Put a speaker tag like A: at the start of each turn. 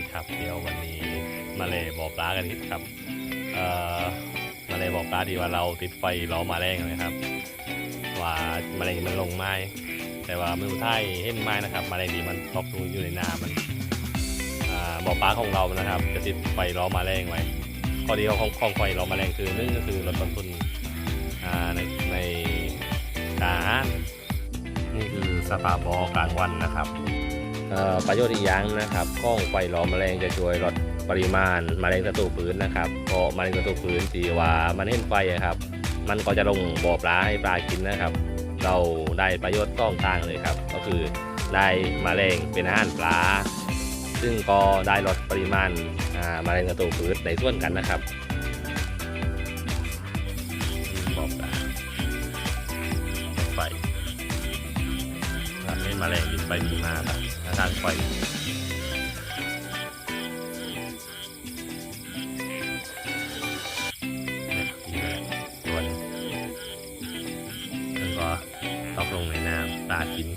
A: ีครับ เดี๋ยววันนี้มาเลยบ่อปลากันนิดครับเอ่อมาเลยบ่อปลาดีว่าเราติดไฟล้อมาแรงนะครับ ว่ามาแรงมันลงไม้แต่ว่ามือท้ายเห็นไม้นะครับ มาแรงดีมันตกลงอยู่ในน้ำมันอ่าบ่อปลาของเรานะครับ จะติดไฟล้อมาแรงไว้ข้อดีของของไฟล้อมาแรงคือหนึ่งก็คือลดต้นทุนอ่าในในการนี่คือสภาพบอกลางวันนะครับ ประโยชน์อีกอย่างนะครับกล้องไฟหลอมแมลงจะช่วยลดปริมาณแมลงศัตรูพืนนะครับเพราะแมลงศัตรูพืนตีว่ามันเห็นไฟครับ มันก็จะลงบ่อปลาให้ปลากินนะครับ เราได้ประโยชน์สองทางเลยครับ ก็คือได้แมลงเป็นอาหารปลา ซึ่งก็ได้ลดปริมาณอ่าแมลงศัตรูพืนในส่วนกันนะครับบ่อปลาไฟ มาแรงบินไปบินมาแบบทางไฟเนี่ยมีแมลงตัวนึงก็ตกลงในน้ำปลากิน